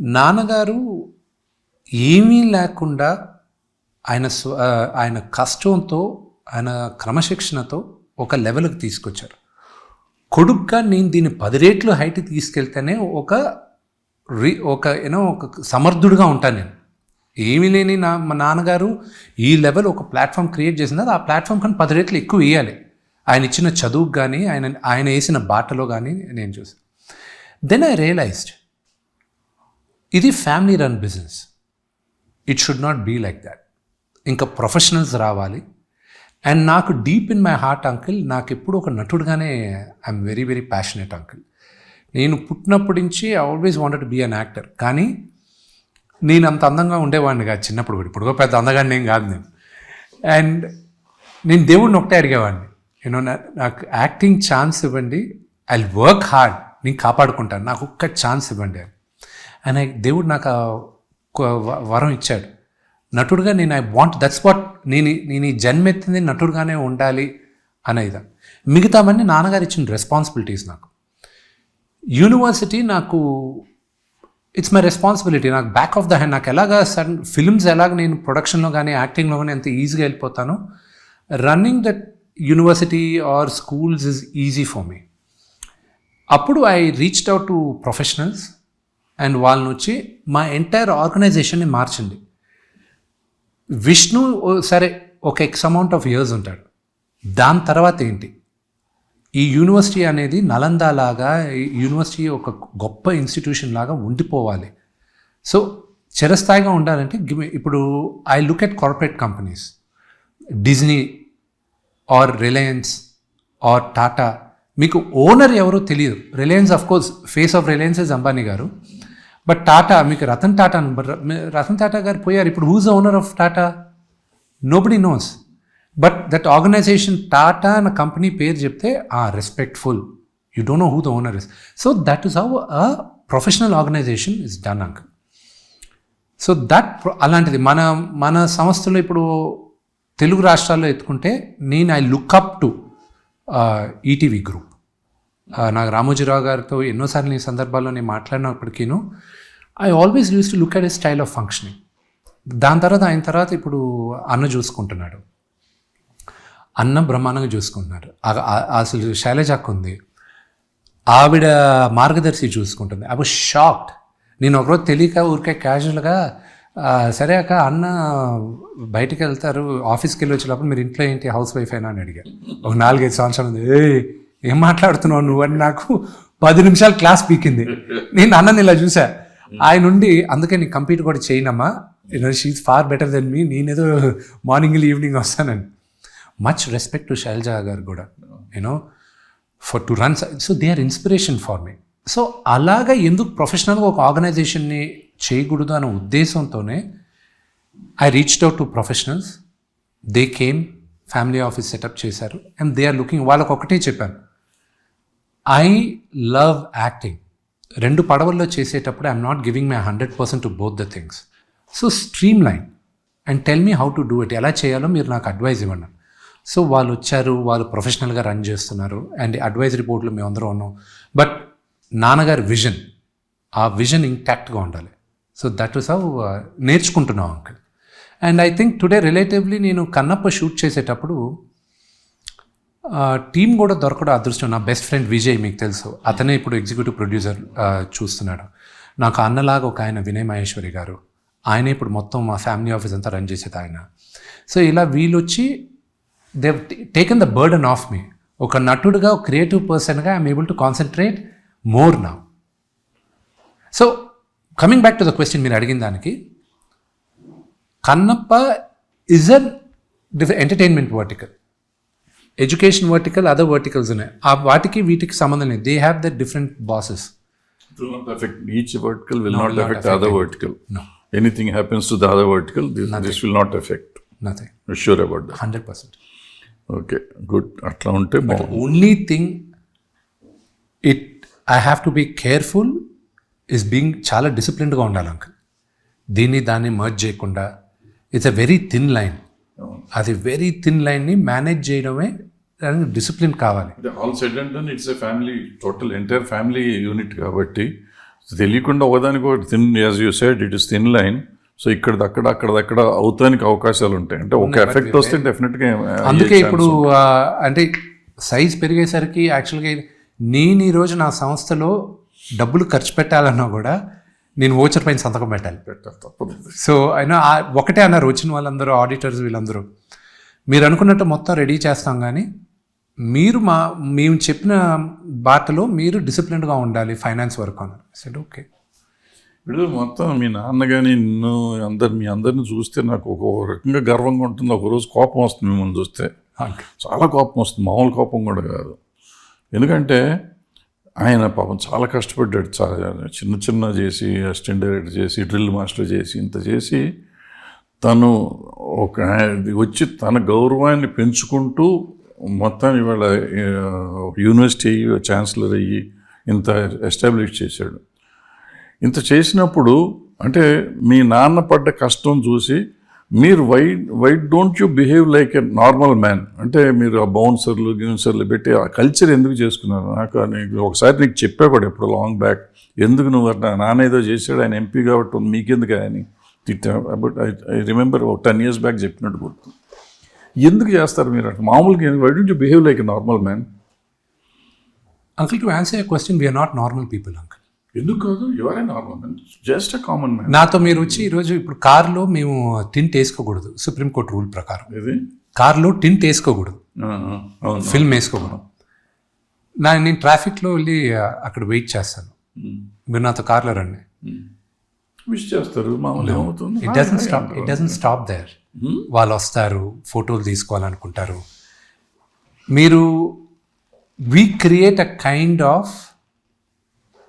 నాన్నగారు ఏమీ లేకుండా ఆయన స్వ ఆయన కష్టంతో ఆయన క్రమశిక్షణతో ఒక లెవెల్కి తీసుకొచ్చారు. కొడుగ్గా నేను దీన్ని పది రేట్లు హైట్ తీసుకెళ్తేనే ఒక రి ఒక ఏనో ఒక సమర్థుడిగా ఉంటాను నేను. ఏమీ లేని నా మా నాన్నగారు ఈ లెవెల్ ఒక ప్లాట్ఫామ్ క్రియేట్ చేసింది ఆ ప్లాట్ఫామ్ కానీ పది రేట్లు ఎక్కువ వేయాలి. ఆయన ఇచ్చిన చదువుకు కానీ ఆయన ఆయన వేసిన బాటలో కానీ నేను చూసాను దెన్ ఐ రియలైజ్డ్ ఇది family run business it should not be like that ఇంకా ప్రొఫెషనల్స్ రావాలి. అండ్ నాకు deep in my heart uncle నాకు ఎప్పుడు ఒక నటుడుగానే I'm very very passionate uncle నేను పుట్టినప్పటి నుంచి I always wanted be an actor కానీ నేను అంత అందంగా ఉండేవాడిని కాదు చిన్నప్పుడు ఇప్పుడు పెద్ద అందగాడిని ఏం కాదు నేను. అండ్ నేను దేవుడిని ఒకటే అడిగేవాడిని. యూనో నాకు యాక్టింగ్ ఛాన్స్ ఇవ్వండి. ఐ వర్క్ హార్డ్ నేను కాపాడుకుంటాను. నాకు ఒక్క ఛాన్స్ ఇవ్వండి అని. అండ్ ఐ దేవుడు నాకు వరం ఇచ్చాడు. నటుడుగా నేను ఐ వాంట్ దట్స్ వాట్ నేను నేను ఈ జన్మెత్తింది నటుడుగానే ఉండాలి అనేది. మిగతావన్నీ నాన్నగారు ఇచ్చిన రెస్పాన్సిబిలిటీస్ నాకు. యూనివర్సిటీ నాకు ఇట్స్ మై రెస్పాన్సిబిలిటీ నాకు బ్యాక్ ఆఫ్ ద హ్యాండ్ నాకు ఎలాగ సడన్ ఫిల్మ్స్ ఎలాగ నేను ప్రొడక్షన్లో కానీ యాక్టింగ్లో కానీ ఎంత ఈజీగా వెళ్ళిపోతానో running that university or schools is easy for me అప్పుడు I reached out to professionals and వాళ్ళని వచ్చి మా ఎంటైర్ ఆర్గనైజేషన్ని మార్చండి విష్ణు సరే ఒక ఎక్స్ అమౌంట్ ఆఫ్ ఇయర్స్ ఉంటాడు. దాని తర్వాత ఏంటి? ఈ యూనివర్సిటీ అనేది నలంద లాగా ఈ యూనివర్సిటీ ఒక గొప్ప ఇన్స్టిట్యూషన్ లాగా ఉండిపోవాలి. సో చిరస్థాయిగా ఉండాలంటే ఇప్పుడు I look at corporate companies Disney or Reliance or Tata మీకు ఓనర్ ఎవరో తెలియదు. Reliance of course face of Reliance is Ambani garu. But Tata మీకు రతన్ టాటా అని- రతన్ టాటా గారు పోయారు. ఇప్పుడు whose owner of Tata nobody knows but that organisation Tata అన్న company పేరు చెప్తే ఆ respectful you don't know who the owner is so that is how a professional organisation is done and so that అలాంటిది మన మన సంస్థలో ఇప్పుడు తెలుగు రాష్ట్రాల్లో ఎత్తుకుంటే నేను I look up to ETV group నాకు రామోజీరావు గారితో ఎన్నోసార్లు ఈ సందర్భాల్లో నేను మాట్లాడినప్పటికీను I always use to look at a style of functioning దాని తర్వాత ఆయన తర్వాత ఇప్పుడు అన్న చూసుకుంటున్నాడు. అన్న బ్రహ్మాండంగా చూసుకుంటున్నారు అసలు శైలజాక్ ఉంది. ఆవిడ మార్గదర్శి చూసుకుంటుంది. ఐ వాజ్ షాక్డ్ నేను ఒకరోజు తెలియక ఊరికే క్యాజువల్గా సరే అక్క అన్న బయటికి వెళ్తారు ఆఫీస్కి వెళ్ళి వచ్చేటప్పుడు మీరు ఇంట్లో ఏంటి హౌస్ వైఫ్ అయినా అని అడిగారు ఒక నాలుగైదు సంవత్సరాలు ఉంది. ఏ ఏం మాట్లాడుతున్నావు నువ్వు అని నాకు పది నిమిషాలు క్లాస్ పీకింది. నేను అన్నని ఇలా చూసా. ఆయన నుండి అందుకే నేను కంప్లీట్ కూడా చేయనమ్మా. She far better than me నేనేదో మార్నింగ్ ఈవినింగ్ వస్తానని. Much respect to Shailaja garu కూడా you know for to run so they are inspiration for me so అలాగా ఎందుకు ప్రొఫెషనల్గా ఒక ఆర్గనైజేషన్ని చేయకూడదు అనే ఉద్దేశంతోనే I reached out to professionals they came family office setup చేశారు. అండ్ దే ఆర్ లుకింగ్ వాళ్ళకి ఒకటే చెప్పాను. ఐ లవ్ యాక్టింగ్ రెండు పడవల్లో చేసేటప్పుడు I'm not giving my hundred percent to both the things so streamline and tell me how to do it ఎలా చేయాలో మీరు నాకు అడ్వైజ్ ఇవ్వండి. సో వాళ్ళు వచ్చారు వాళ్ళు ప్రొఫెషనల్గా రన్ చేస్తున్నారు అండ్ అడ్వైజరీ బోర్డులో మేమందరం ఉన్నాం. బట్ నాన్నగారి విజన్ ఆ విజన్ ఇంటాక్ట్గా ఉండాలి. సో దట్ ఇస్ హౌ నేర్చుకుంటున్నాం uncle. And I think today relatively నేను కన్నప్ప షూట్ చేసేటప్పుడు టీం కూడా దొరకడం అదృష్టం. నా బెస్ట్ ఫ్రెండ్ విజయ్ మీకు తెలుసు. అతనే ఇప్పుడు ఎగ్జిక్యూటివ్ ప్రొడ్యూసర్ చూస్తున్నాడు. నాకు అన్నలాగా ఒక ఆయన వినయ్ మహేశ్వరి గారు. ఆయనే ఇప్పుడు మొత్తం మా ఫ్యామిలీ ఆఫీస్ అంతా రన్ చేసేది ఆయన. సో ఇలా వీళ్ళు వచ్చి they taken the burden of me ఒక నటుడుగా ఒక క్రియేటివ్ పర్సన్గా I'm able to concentrate more నా so coming back to the question మీరు అడిగిన దానికి Kannappa is an different entertainment vertical education vertical other verticals ఉన్నాయి. ఆ వాటికి వీటికి సంబంధం లేదు. They have the different bosses anything happens to that vertical this will not affect nothing sure about that hundred percent okay good అట్లా ఉంటే only thing it I have to be careful is being చాలా డిసిప్లిన్డ్గా ఉండాలి uncle దీన్ని దాన్ని merge చేయకుండా it's a very thin line అది very thin లైన్ని మేనేజ్ చేయడమే దానికి డిసిప్లిన్ కావాలి. All said and done it's a family total entire family unit కాబట్టి తెలియకుండా ఒకదానికి ఒకటి thin as you said it is thin line so ఇక్కడ అక్కడ అక్కడ అక్కడ అవుతానికి అవకాశాలు ఉంటాయి. అంటే ఒక ఎఫెక్ట్ వస్తే డెఫినెట్గా అందుకే ఇప్పుడు అంటే సైజ్ పెరిగేసరికి యాక్చువల్గా నేను ఈరోజు నా సంస్థలో డబ్బులు ఖర్చు పెట్టాలన్నా కూడా నేను ఓచర్ పైన సంతకం పెట్టాలి. తప్పదు సో అయినా ఒకటే అన్నారు వచ్చిన వాళ్ళందరూ ఆడిటర్స్ వీళ్ళందరూ మీరు అనుకున్నట్టు మొత్తం రెడీ చేస్తాం కానీ మీరు మా మేము చెప్పిన బాటలో మీరు డిసిప్లిన్డ్గా ఉండాలి ఫైనాన్స్ వరకు అన్నారు సరే ఓకే ఇప్పుడు మొత్తం మీ నాన్న కానీ నిన్ను అందరు మీ అందరిని చూస్తే నాకు ఒక రకంగా గర్వంగా ఉంటుంది. ఒక రోజు కోపం వస్తుంది మిమ్మల్ని చూస్తే. చాలా కోపం వస్తుంది. మామూలు కోపం కూడా కాదు. ఎందుకంటే ఆయన పాపం చాలా కష్టపడ్డాడు. చాలా చిన్న చిన్న చేసి అసిస్టెంట్ డైరెక్టర్ చేసి డ్రిల్ మాస్టర్ చేసి ఇంత చేసి తను ఒక వచ్చి తన గౌరవాన్ని పెంచుకుంటూ మొత్తం ఇవాళ యూనివర్సిటీ అయ్యి ఛాన్సలర్ అయ్యి ఇంత ఎస్టాబ్లిష్ చేశాడు. ఇంత చేసినప్పుడు అంటే మీ నాన్న పడ్డ కష్టం చూసి మీరు why why don't you behave like a normal man అంటే మీరు ఆ బౌన్సర్లు గ్యూన్సర్లు పెట్టి ఆ కల్చర్ ఎందుకు చేసుకున్నారు? నాకు నీకు ఒకసారి నీకు చెప్పా కూడా ఎప్పుడు లాంగ్ బ్యాక్ ఎందుకు నువ్వు అట్లా నాన్న ఏదో చేశాడు ఆయన ఎంపీ కాబట్టి మీకెందుకు ఆయన? తిట్టా? బట్ ఐ ఐ రిమెంబర్ ఒక టెన్ ఇయర్స్ బ్యాక్ చెప్పినట్టు గుర్తు. ఎందుకు చేస్తారు మీరు అట్లా? మామూలుగా why don't you behave like a normal man uncle to answer question we are not normal people uncle ఎందుకు కాదు? You're a normal man just common man నాతో మీరు వచ్చి ఈరోజు ఇప్పుడు కార్లో మేము టింట్ వేసుకోకూడదు. సుప్రీంకోర్టు రూల్ ప్రకారం. ఇది కార్లో టింట్ వేసుకోకూడదు. ఫిల్మ్ వేసుకోకూడదు. నా నేను ట్రాఫిక్లో వెళ్ళి అక్కడ వెయిట్ చేస్తాను. మీరు నాతో కార్లో రండి. విష్ చేస్తారు. It doesn't stop it doesn't stop there వాళ్ళు వస్తారు ఫోటోలు తీసుకోవాలనుకుంటారు. మీరు we create a kind of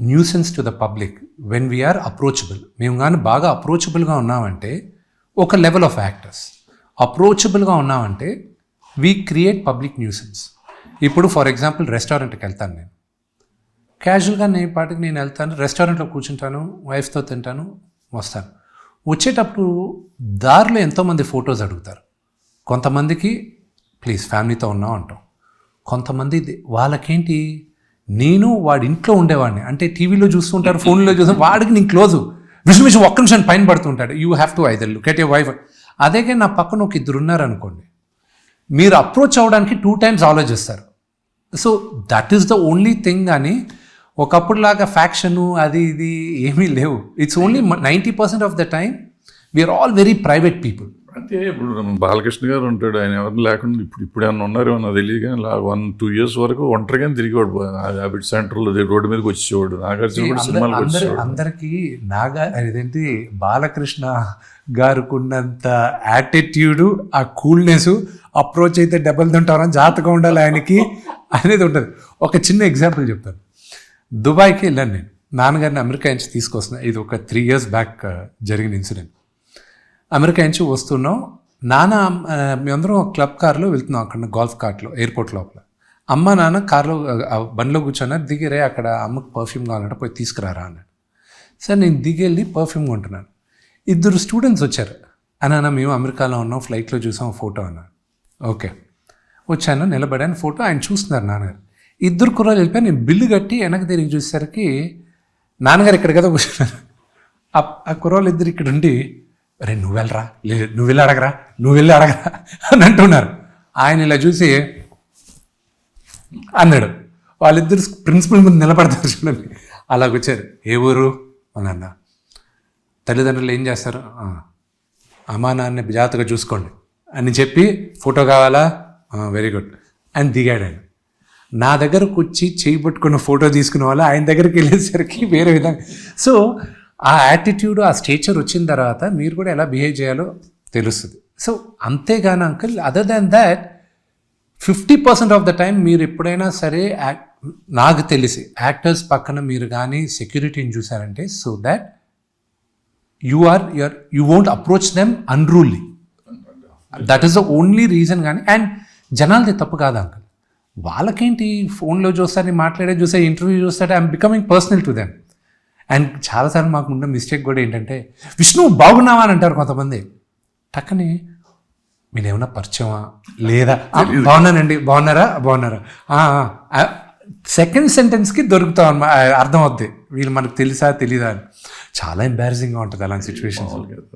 nuisance to the public when we are approachable మేము కానీ బాగా అప్రోచబుల్గా ఉన్నామంటే ఒక లెవెల్ ఆఫ్ యాక్టర్స్ అప్రోచబుల్గా ఉన్నామంటే వీ క్రియేట్ పబ్లిక్ న్యూసెన్స్ ఇప్పుడు ఫర్ ఎగ్జాంపుల్ రెస్టారెంట్కి వెళ్తాను నేను. క్యాజువల్గా నేను పాటికి నేను వెళ్తాను రెస్టారెంట్లో కూర్చుంటాను వైఫ్తో తింటాను వస్తాను. వచ్చేటప్పుడు దారిలో ఎంతోమంది ఫొటోస్ అడుగుతారు. కొంతమందికి ప్లీజ్ ఫ్యామిలీతో ఉన్నాం అంటాం. కొంతమంది వాళ్ళకేంటి? నేను వాడి ఇంట్లో ఉండేవాడిని. అంటే టీవీలో చూస్తుంటారు ఫోన్లో చూస్తాం వాడికి నేను క్లోజు. విషమిషం ఒక్క నిమిషం పైన పడుతుంటాడు. You have to either look at a wife అదేగా నా పక్కన ఒక ఇద్దరు ఉన్నారనుకోండి. మీరు అప్రోచ్ అవ్వడానికి టూ టైమ్స్ ఆలోచిస్తారు. So that is the only thing అని ఒకప్పుడులాగా ఫ్యాక్షను అది ఇది ఏమీ లేవు. It's only ninety percent of the time we are all very private people అంటే ఇప్పుడు బాలకృష్ణ గారు ఉంటాడు ఆయన ఎవరిని లేకుండా ఇప్పుడు ఇప్పుడు ఏమన్నా ఉన్నారేమో నాకు తెలియదు కానీ వన్ టూ ఇయర్స్ వరకు ఒంటరిగానే తిరిగేవాడు. హ్యాబిట్ సెంటర్లో రోడ్డు మీదకి వచ్చేవాడు నాగార్జున కూడా సినిమాలకు వచ్చేవాడు అందరికీ నాగా అదేంటి బాలకృష్ణ గారుకున్నంత యాటిట్యూడ్ ఆ కూల్నెస్ అప్రోచ్ అయితే దెబ్బలు తింటారని జాతకం ఉండాలి ఆయనకి అనేది ఉంటుంది. ఒక చిన్న ఎగ్జాంపుల్ చెప్తాను. దుబాయ్కి వెళ్ళాను నేను. నాన్నగారిని అమెరికా నుంచి తీసుకొస్తున్నా. ఇది ఒక త్రీ ఇయర్స్ బ్యాక్ జరిగిన ఇన్సిడెంట్ అమెరికా నుంచి వస్తున్నాం. నాన్న మేమందరం క్లబ్ కార్లో వెళ్తున్నాం అక్కడ గోల్ఫ్ కార్ట్లో ఎయిర్పోర్ట్ లోపల. అమ్మ నాన్న కార్లో బండిలో కూర్చున్నారు దిగిరే అక్కడ అమ్మకి పర్ఫ్యూమ్ కావాలంటే పోయి తీసుకురారా అన్నాడు. సరే నేను దిగెళ్ళి పర్ఫ్యూమ్ కొంటున్నాను. ఇద్దరు స్టూడెంట్స్ వచ్చారు. అన్న మేము అమెరికాలో ఉన్నాం ఫ్లైట్లో చూసాం ఫోటో అన్న ఓకే. వచ్చాను నిలబడాను ఫోటో. ఆయన చూస్తున్నారు నాన్నగారు. ఇద్దరు కుర్రాలు వెళ్ళిపోయి నేను బిల్లు కట్టి వెనక్కి తిరిగి చూసేసరికి నాన్నగారు ఇక్కడ కదా కూర్చున్నారు. ఆ- ఆ కుర్రాళ్ళు ఇద్దరు ఇక్కడ ఉండి అరే నువ్వు వెళ్ళరా లేదు నువ్వు వెళ్ళి అడగరా నువ్వు వెళ్ళి అడగరా అని అంటున్నారు. ఆయన ఇలా చూసి అన్నాడు. వాళ్ళిద్దరు ప్రిన్సిపల్ ముందు నిలబడతారు చూడండి. అలాగొచ్చారు. ఏ ఊరు? అని అన్న. తల్లిదండ్రులు ఏం చేస్తారు? "ఆ, అమ్మా నాన్న జాగ్రత్తగా చూసుకోండి. అని చెప్పి ఫోటో కావాలా? Very good. అని దిగాడు ఆయన. నా దగ్గరకు వచ్చి చేయి పట్టుకున్న ఫోటో తీసుకున్న వాళ్ళు ఆయన దగ్గరికి వెళ్ళేసరికి వేరే విధంగా. సో ఆ యాటిట్యూడ్ ఆ స్టేచర్ వచ్చిన తర్వాత మీరు కూడా ఎలా బిహేవ్ చేయాలో తెలుస్తుంది. సో అంతేగాని uncle other than that fifty percent of the time మీరు ఎప్పుడైనా సరే నాకు తెలిసి యాక్టర్స్ పక్కన మీరు కానీ సెక్యూరిటీని చూసారంటే so that you are your you won't approach them unruly that is the only reason కానీ అండ్ జనాలది తప్పు కాదు అంకుల్ వాళ్ళకేంటి ఫోన్లో చూస్తారని మాట్లాడే చూస్తే ఇంటర్వ్యూ చూస్తే I'm becoming personal to them and చాలాసార్లు మాకు ఉన్న మిస్టేక్ కూడా ఏంటంటే విష్ణు బాగున్నావా? అని అంటారు కొంతమంది. టక్కని మీరు ఏమైనా పరిచయమా? లేదా? "ఆ, బాగున్నానండి. బాగున్నారా? బాగున్నారా? "ఆ, ఆ, ఆ, సెకండ్ సెంటెన్స్కి దొరుకుతాం అన్నమా అర్థం అవుద్ది వీళ్ళు మనకు తెలుసా తెలీదా అని. చాలా ఎంబారసింగ్గా ఉంటుంది అలాంటి సిచ్యువేషన్స్